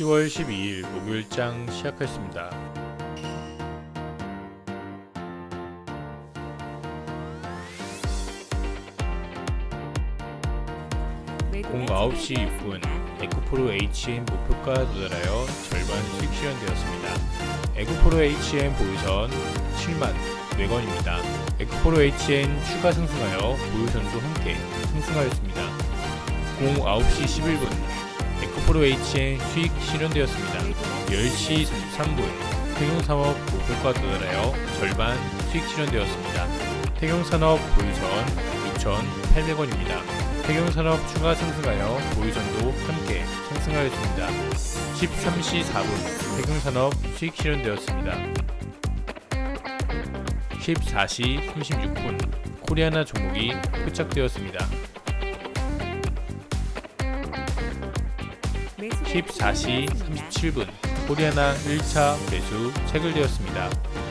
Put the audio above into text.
10월 12일 목요일장 시작했습니다. 공 9시 6분 에코프로 HM 목표가 도달하여 절반 수익 실현되었습니다. 에코프로 HM 보유선 7만 4건입니다. 에코프로 HN 추가 상승하여 보유선도 함께 상승하였습니다. 공 9시 11분 에코프로 HN 수익 실현되었습니다. 10시 43분 태경산업 목표가 도달하여 절반 수익 실현되었습니다. 태경산업 보유선 2,800원입니다. 태경산업 추가 상승하여 보유선도 함께 상승하였습니다. 13시 4분 태경산업 수익 실현되었습니다. 14시 36분 코리아나 종목이 포착되었습니다. 14시 37분 코리아나 1차 매수 체결되었습니다.